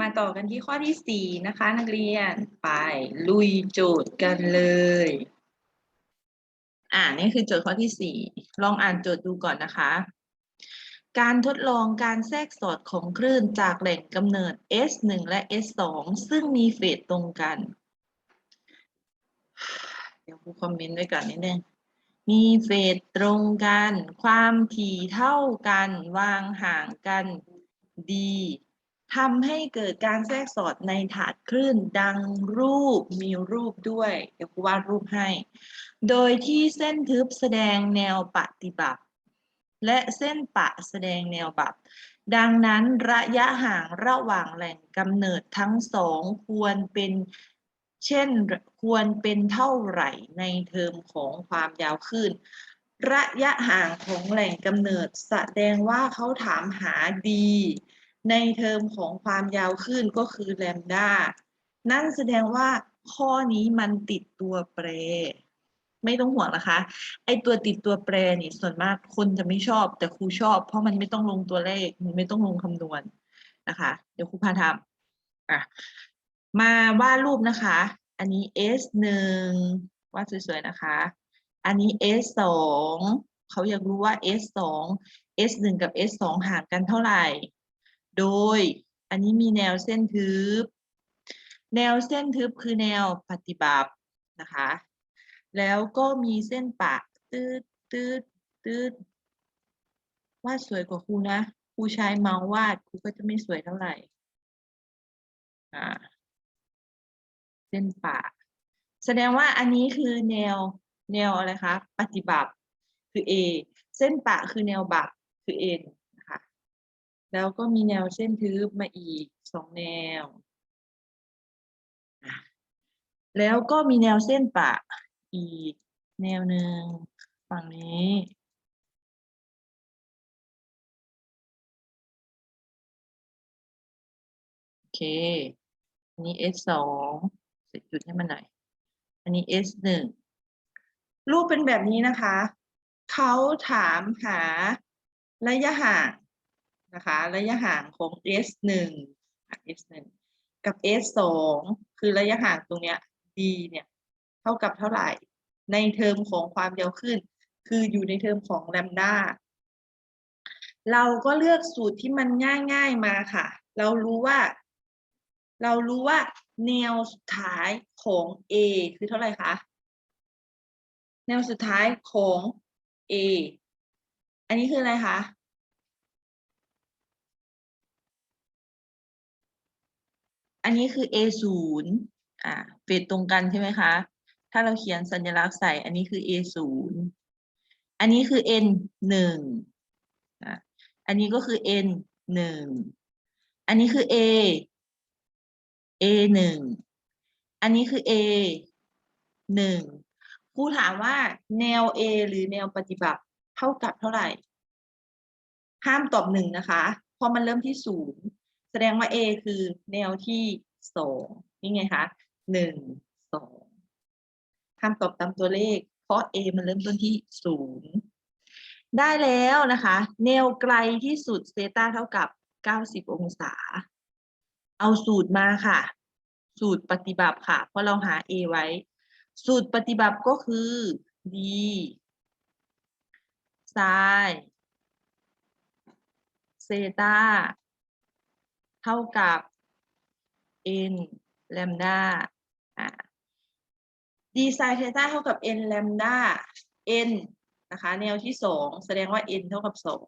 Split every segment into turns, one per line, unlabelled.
มาต่อกันที่ข้อที่สี่นะคะ นักเรียนไปลุยโจทย์กันเลย อ่านี่คือโจทย์ข้อที่สี่ลองอ่านโจทย์ดูก่อนนะคะ การทดลองการแทรกสอดของคลื่นจากแหล่งกำเนิด S1 และ S2 ซึ่งมีเฟสตรงกัน เดี๋ยวครูคอมเมนต์ด้วยก่อนนิดนึงมีเฟสตรงกัน ความถี่เท่ากัน วางห่างกันดี ทำให้เกิดการแทรกสอดในถาดคลื่นดังรูปมีรูปด้วย เดี๋ยวครูวาดรูปให้ โดยที่เส้นทึบแสดงแนวปฏิบัติ และเส้นปะแสดงแนวบับดังนั้นระยะห่างระหว่างแหล่งกำเนิดทั้งสองควรเป็นเช่นควรเป็นเท่าไหร่ในเทอมของความยาวคลื่นระยะห่างของแหล่งกำเนิดแสดงว่าเขาถามหาดี ในเทอมของความยาวคลื่นก็คือแลมดานั่นแสดงว่าข้อนี้มันติดตัวแปร ไม่ต้องห่วงนะคะ ไอตัวติดตัวแปรนี่ส่วนมากคนจะไม่ชอบ แต่ครูชอบ เพราะมันไม่ต้องลงตัวเลข มันไม่ต้องลงคำนวณนะคะ เดี๋ยวครูพาทำอะมาวาดรูปนะคะ อันนี้ S หนึ่งวาดสวยๆนะคะ อันนี้ S สองเขาอยากรู้ว่า S สอง S หนึ่งกับ S สองห่างกันเท่าไหร่ โดยอันนี้มีแนวเส้นทึบ แนวเส้นทึบคือแนวปฏิบัตินะคะ แล้วก็มีเส้นปะตืดตืดตืดวาดสวยกว่าครูนะครูใช้เมาส์วาดครูก็จะไม่สวยเท่าไหร่อ่าเส้นปะแสดงว่าอันนี้คือแนวแนวอะไรคะ ปฏิบัติคือ A เส้นปะคือแนวบับคือ N แล้วก็มีแนวเส้นทึบมาอีกสองแนว แล้วก็มีแนวเส้นปะอีกแนวหนึ่งฝั่งนี้โอเค อันนี้ S สองจจุดให้มันหน่อย อันนี้ S หนึ่งรูปเป็นแบบนี้นะคะ เขาถามหาระยะห่าง นะคะ ระยะห่างของ S หนึ่ง S หนึ่งกับ S สองคือระยะห่างตรงเนี้ย D เนี่ย เท่ากับเท่าไหร่ ในเทอมของความยาวขึ้น คืออยู่ในเทอมของแลมดาเราก็เลือกสูตรที่มันง่าย ๆมาค่ะ เรารู้ว่า เรารู้ว่าแนวสุดท้ายของ A คือเท่าไหร่คะ แนวสุดท้ายของ A อันนี้คืออะไรคะ อันนี้คือ A ศูนย์อ่าเฟสตรงกันใช่ไหมคะ ถ้าเราเขียนสัญลักษณ์ใส่ อันนี้คือ A ศูนย์อันนี้คือ N หนึ่งอะอันนี้ก็คือ N หนึ่งอันนี้คือ A A หนึ่งอันนี้คือ A หนึ่งครูถามว่าแนว A หรือแนวปฏิบัติเท่ากับเท่าไหร่ ห้ามตอบหนึ่งนะคะ เพราะมันเริ่มที่ศูนย์ แสดงว่า A คือแนวที่สองนี่ไงคะหนึ่งสองห้ามตอบตามตัวเลข เพราะ A มันเริ่มต้นที่ศูนย์ได้แล้วนะคะ แนวไกลที่สุดเซต้าเท่ากับ 90 องศา เอาสูตรมาค่ะ สูตรปฏิบัติค่ะ เพราะเราหา A ไว้ สูตรปฏิบัติก็คือ D ไซน์เซต้า เท่ากับ n แลมดาอ่า d ไซน์เทตาเท่ากับ n แลมดา n นะคะ แนวที่สองแสดงว่า n เท่ากับสอง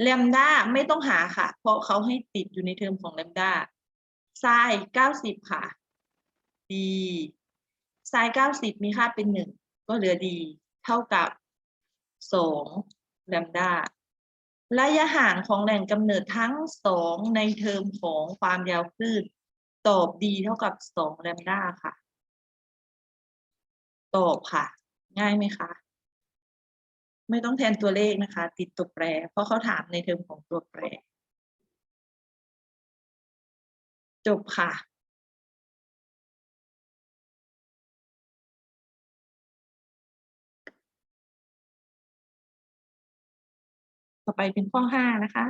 แลมดาไม่ต้องหาค่ะ เพราะเขาให้ติดอยู่ในเทอมของแลมดาไซน์เก้าสิบค่ะ d ไซน์เก้าสิบมีค่าเป็นหนึ่งก็เหลือ d เท่ากับสองแลมดา ระยะห่างของแหล่งกำเนิดทั้งสองในเทอมของความยาวคลื่น ตอบ d เท่ากับสองแลมด้าค่ะ ตอบค่ะ ง่ายไหมคะ ไม่ต้องแทนตัวเลขนะคะ ติดตัวแปร เพราะเขาถามในเทอมของตัวแปร จบค่ะ ต่อไปเป็นข้อห้านะคะ